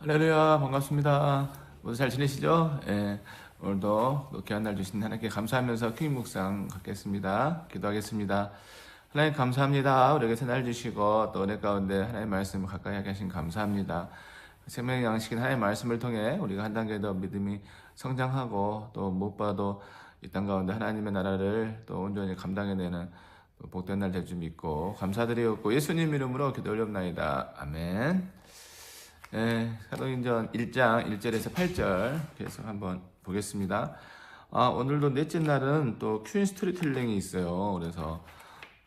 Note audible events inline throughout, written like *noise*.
할렐루야 반갑습니다. 모두 잘 지내시죠? 예, 오늘도 또 귀한 날 주신 하나님께 감사하면서 킹 묵상 갖겠습니다. 기도하겠습니다. 하나님 감사합니다. 우리에게 새날 주시고 또 은혜 가운데 하나님 말씀을 가까이 하게 하신 감사합니다. 생명의 양식인 하나님 말씀을 통해 우리가 한 단계 더 믿음이 성장하고 또 무엇보다도 이 땅 가운데 하나님의 나라를 또 온전히 감당해내는 또 복된 날 될줄 믿고 감사드리었고 예수님 이름으로 기도 올렵나이다. 아멘. 예, 사도행전 1장 1절에서 8절 계속 한번 보겠습니다. 아, 오늘도 넷째 날은 또 큐인 스토리텔링이 있어요. 그래서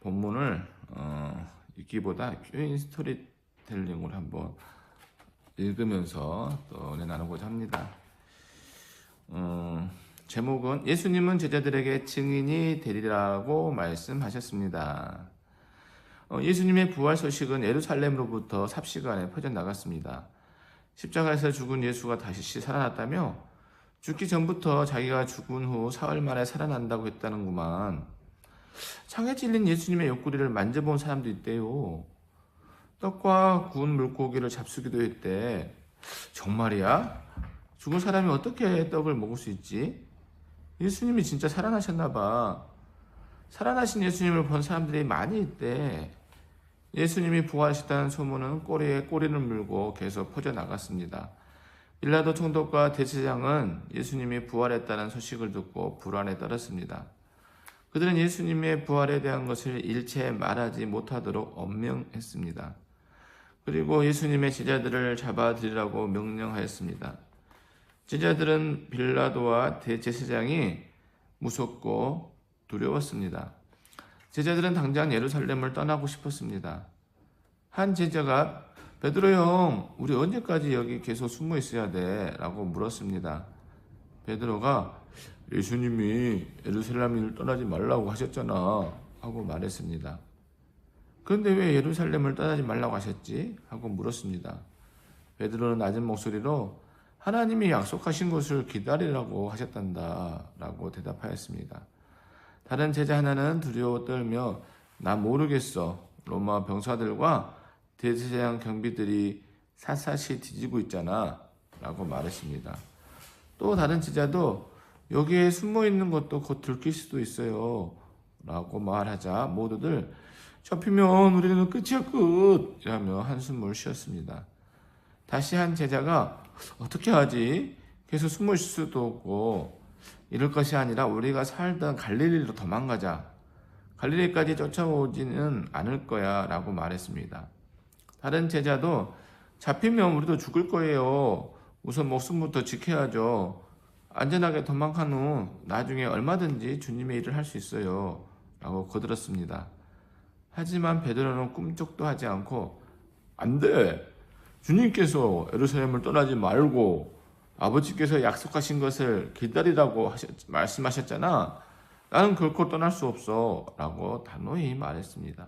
본문을 어, 읽기보다 큐인 스토리텔링을 한번 읽으면서 또 은혜 나누고자 합니다. 어, 제목은 예수님은 제자들에게 증인이 되리라고 말씀하셨습니다. 어, 예수님의 부활 소식은 예루살렘으로부터 삽시간에 퍼져 나갔습니다. 십자가에서 죽은 예수가 다시 살아났다며 죽기 전부터 자기가 죽은 후 사흘 만에 살아난다고 했다는구만. 창에 찔린 예수님의 옆구리를 만져본 사람도 있대요. 떡과 구운 물고기를 잡수기도 했대. 정말이야? 죽은 사람이 어떻게 떡을 먹을 수 있지? 예수님이 진짜 살아나셨나 봐. 살아나신 예수님을 본 사람들이 많이 있대. 예수님이 부활하셨다는 소문은 꼬리에 꼬리를 물고 계속 퍼져 나갔습니다. 빌라도 총독과 대제장은 예수님이 부활했다는 소식을 듣고 불안에 떨었습니다. 그들은 예수님의 부활에 대한 것을 일체 말하지 못하도록 엄명했습니다. 그리고 예수님의 제자들을 잡아들이라고 명령하였습니다. 제자들은 빌라도와 대제사장이 무섭고 두려웠습니다. 제자들은 당장 예루살렘을 떠나고 싶었습니다. 한 제자가 베드로 형, 우리 언제까지 여기 계속 숨어 있어야 돼? 라고 물었습니다. 베드로가 예수님이 예루살렘을 떠나지 말라고 하셨잖아. 하고 말했습니다. 그런데 왜 예루살렘을 떠나지 말라고 하셨지? 하고 물었습니다. 베드로는 낮은 목소리로 하나님이 약속하신 것을 기다리라고 하셨단다. 라고 대답하였습니다. 다른 제자 하나는 두려워 떨며 나 모르겠어. 로마 병사들과 대제사장 경비들이 샅샅이 뒤지고 있잖아. 라고 말했습니다. 또 다른 제자도 여기에 숨어 있는 것도 곧 들킬 수도 있어요. 라고 말하자 모두들 잡히면 우리는 끝이야 끝! 이라며 한숨을 쉬었습니다. 다시 한 제자가 어떻게 하지? 계속 숨을 쉴 수도 없고 이럴 것이 아니라 우리가 살던 갈릴리로 도망가자. 갈릴리까지 쫓아오지는 않을 거야 라고 말했습니다. 다른 제자도 잡히면 우리도 죽을 거예요. 우선 목숨부터 지켜야죠. 안전하게 도망간 후 나중에 얼마든지 주님의 일을 할 수 있어요. 라고 거들었습니다. 하지만 베드로는 꿈쩍도 하지 않고 안 돼. 주님께서 예루살렘을 떠나지 말고 아버지께서 약속하신 것을 기다리라고 하셨, 말씀하셨잖아. 나는 결코 떠날 수 없어. 라고 단호히 말했습니다.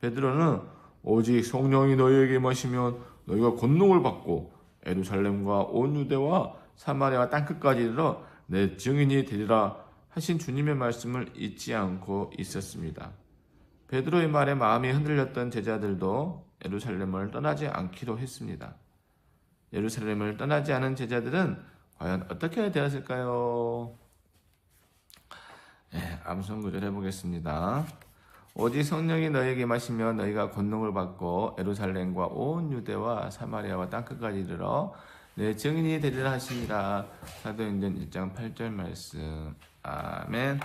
베드로는 오직 성령이 너희에게 마시면 너희가 권능을 받고 에루살렘과 온 유대와 사마리아 땅끝까지 이르러 내 증인이 되리라 하신 주님의 말씀을 잊지 않고 있었습니다. 베드로의 말에 마음이 흔들렸던 제자들도 에루살렘을 떠나지 않기로 했습니다. 예루살렘을 떠나지 않은 제자들은 과연 어떻게 되었을까요? 네, 암송 구절 해보겠습니다. 오직 성령이 너에게 마시면 너희가 권능을 받고 에루살렘과 온 유대와 사마리아와 땅끝까지 이르러 내 증인이 되리라 하시니라. 사도행전 1장 8절 말씀. 아멘.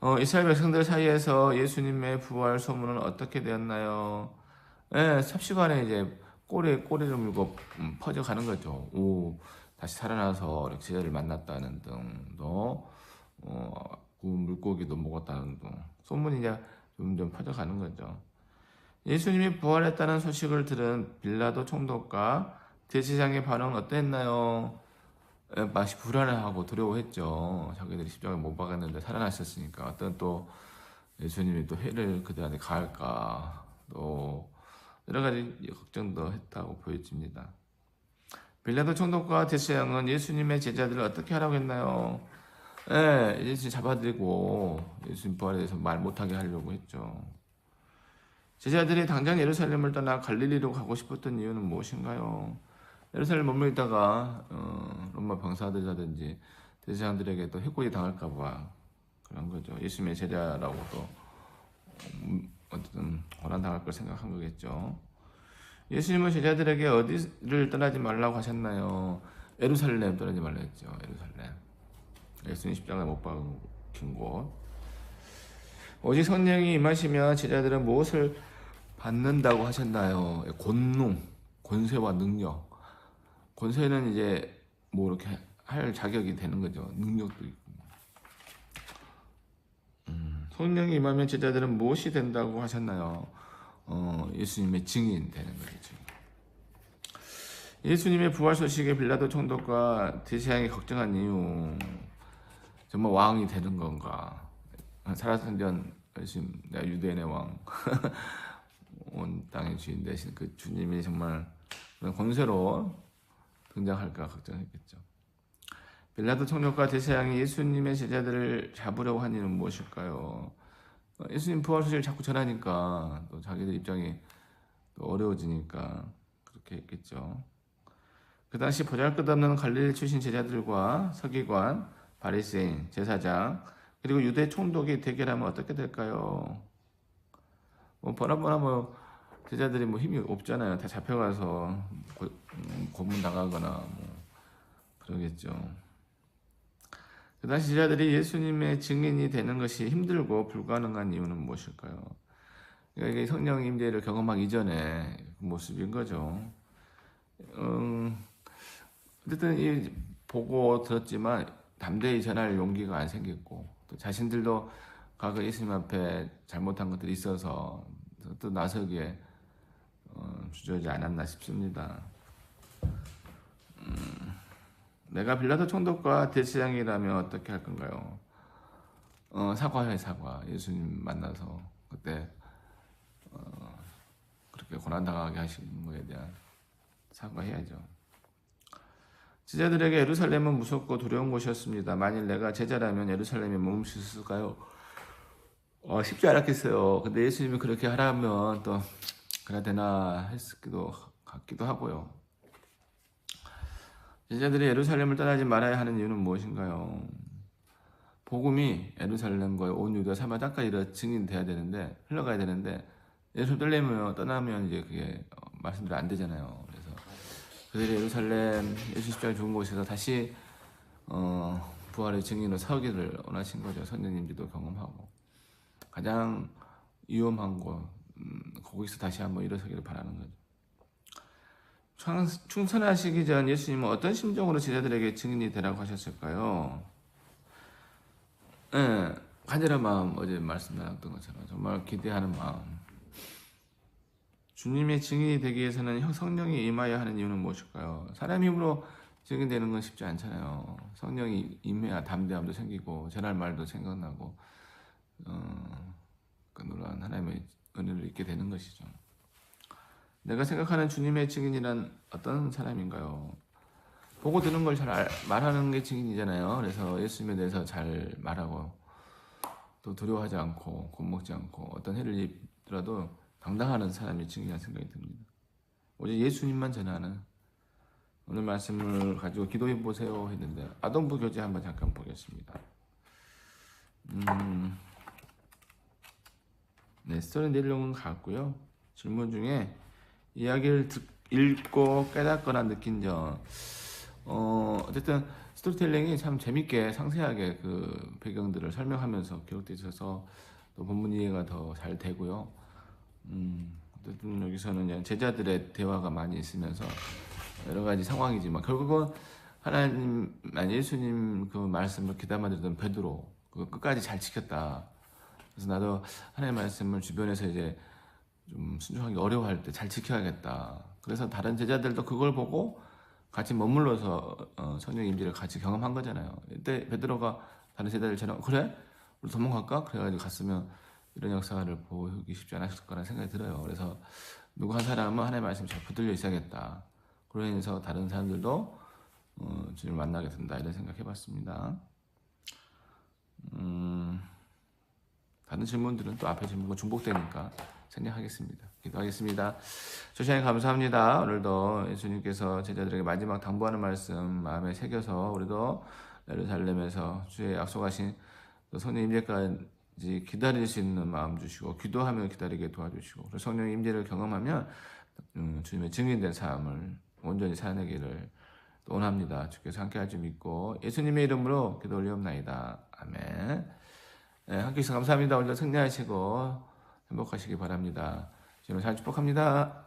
어, 이스라엘 백성들 사이에서 예수님의 부활 소문은 어떻게 되었나요? 예, 삽시간에 이제 꼬리에 꼬리를 물고 음, 퍼져가는 거죠. 오, 다시 살아나서 제자를 만났다는 등도 어, 물고기도 먹었다는 등 소문이 이제 점점 퍼져가는 거죠. 예수님이 부활했다는 소식을 들은 빌라도 총독과 대제장의 반응은 어땠나요? 에, 맛이 불안해하고 두려워했죠. 자기들이 십자가에 못 박았는데 살아나셨으니까 어떤 또 예수님이 또 해를 그들한테 가할까 또 여러 가지 걱정도 했다고 보여집니다. 빌라도 총독과 대제장은 예수님의 제자들을 어떻게 하라고 했나요? 예, 예수님 잡아들이고 예수님 부활에 대해서 말 못하게 하려고 했죠. 제자들이 당장 예루살렘을 떠나 갈릴리로 가고 싶었던 이유는 무엇인가요? 예루살렘 머물러 있다가 어, 로마 병사들이라든지 대제사장들에게 또 해코지 당할까봐 그런 거죠. 예수님의 제자라고 또 음, 어쨌든 고난 당할 걸 생각한 거겠죠. 예수님은 제자들에게 어디를 떠나지 말라고 하셨나요? 예루살렘 떠나지 말라 했죠. 예루살렘. 예수님 십자가에 못 박힌 곳. 오직 성령이 임하시면 제자들은 무엇을 받는다고 하셨나요? 권능, 권세와 능력. 권세는 이제 뭐 이렇게 할 자격이 되는 거죠. 능력도 있고. 음, 성령이 임하면 제자들은 무엇이 된다고 하셨나요? 어, 예수님의 증인 되는 거죠. 예수님의 부활 소식에 빌라도 총독과 대세양이 걱정한 이유 정말 왕이 되는 건가? 살아생전 예수님 유대인의 왕, *laughs* 온 땅의 주인 되신 그 주님이 정말 권세로 등장할까 걱정했겠죠. 빌라도 총독과 대세양이 예수님의 제자들을 잡으려고 한 이유는 무엇일까요? 어, 예수님 부활 소식을 자꾸 전하니까 또 자기들 입장이 또 어려워지니까 그렇게 했겠죠. 그 당시 보잘것없는 갈릴리 출신 제자들과 서기관, 바리새인, 제사장 그리고 유대 총독이 대결하면 어떻게 될까요? 뭐 보나보나 뭐 제자들이 뭐 힘이 없잖아요. 다 잡혀가서 고, 음, 고문 당하거나 뭐 그러겠죠. 그 당시 제자들이 예수님의 증인이 되는 것이 힘들고 불가능한 이유는 무엇일까요? 그러니까 이게 성령 임재를 경험하기 이전의 그 모습인 거죠. 음, 어쨌든 이 보고 들었지만 담대히 전할 용기가 안 생겼고 또 자신들도 과거 예수님 앞에 잘못한 것들이 있어서 또 나서기에 어, 주저하지 않았나 싶습니다. 음, 내가 빌라도 총독과 대제장이라면 어떻게 할 건가요? 어, 사과해 사과. 예수님 만나서 그때 어, 그렇게 고난 당하게 하신 거에 대한 사과해야죠. 제자들에게 예루살렘은 무섭고 두려운 곳이었습니다. 만일 내가 제자라면 예루살렘에 머물 수 있을까요? 어, 쉽지 않았겠어요. 근데 예수님이 그렇게 하라면 또 그래야 되나 했기도 같기도 하고요. 제자들이 예루살렘을 떠나지 말아야 하는 이유는 무엇인가요? 복음이 예루살렘과 온 유다 사마 땅까지 증인돼야 되는데 흘러가야 되는데 예루살렘을 떠나면 이제 그게 어, 말씀대로 안 되잖아요. 그래서 그들이 예루살렘 예수 십자가 죽은 곳에서 다시 어, 부활의 증인으로 서기를 원하신 거죠. 선생님들도 경험하고 가장 위험한 곳 음, 거기서 다시 한번 일어서기를 바라는 거죠. 충- 충천하시기 전 예수님은 어떤 심정으로 제자들에게 증인이 되라고 하셨을까요? 예, 간절한 마음 어제 말씀 나눴던 것처럼 정말 기대하는 마음. 주님의 증인이 되기 위해서는 형- 성령이 임하여야 하는 이유는 무엇일까요? 사람 힘으로 증인되는 건 쉽지 않잖아요. 성령이 임해야 담대함도 생기고 전할 말도 생각나고 어, 그 놀라운 하나님의 은혜를 잊게 되는 것이죠. 내가 생각하는 주님의 증인이란 어떤 사람인가요? 보고 듣는 걸 잘 말하는 게 증인이잖아요. 그래서 예수님에 대해서 잘 말하고 또 두려워하지 않고 겁먹지 않고 어떤 해를 입더라도 당당하는 사람이 증인이라는 생각이 듭니다. 오직 예수님만 전하는 오늘 말씀을 가지고 기도해 보세요 했는데 아동부 교재 한번 잠깐 보겠습니다. 음, 네, 스토리 내용은 같고요. 질문 중에 이야기를 듣, 읽고 깨닫거나 느낀 점. 어, 어쨌든 스토리텔링이 참 재밌게 상세하게 그 배경들을 설명하면서 기록되어 있어서 또 본문 이해가 더 잘 되고요. 음, 어쨌든 여기서는 제자들의 대화가 많이 있으면서 여러 가지 상황이지만 결국은 하나님, 아니 예수님 그 말씀을 귀담아 듣던 베드로 그 끝까지 잘 지켰다. 그래서 나도 하나님의 말씀을 주변에서 이제 좀 순종하기 어려워할 때 잘 지켜야겠다. 그래서 다른 제자들도 그걸 보고 같이 머물러서 어, 성령 임재를 같이 경험한 거잖아요. 이때 베드로가 다른 제자들처럼 그래 우리 도망갈까? 그래가지고 갔으면 이런 역사를 보기 쉽지 않았을 거라는 생각이 들어요. 그래서 누구 한 사람은 하나님의 말씀 잘 붙들려 있어야겠다. 그러면서 다른 사람들도 어, 주님을 만나게 된다 이런 생각해봤습니다. 다른 질문들은 또 앞에 질문과 중복되니까 생략하겠습니다. 기도하겠습니다. 주시하님 감사합니다. 오늘도 예수님께서 제자들에게 마지막 당부하는 말씀 마음에 새겨서 우리도 예루살렘에서 주의 약속하신 또 성령 임재까지 기다릴 수 있는 마음 주시고 기도하며 기다리게 도와주시고 성령 임재를 경험하면 음, 주님의 증인된 삶을 온전히 살아내기를 원합니다. 주께서 함께 할 줄 믿고 예수님의 이름으로 기도 올리옵나이다. 아멘. 네, 함께 해주셔서 감사합니다. 오늘도 승리하시고 행복하시기 바랍니다. 주님 잘 축복합니다.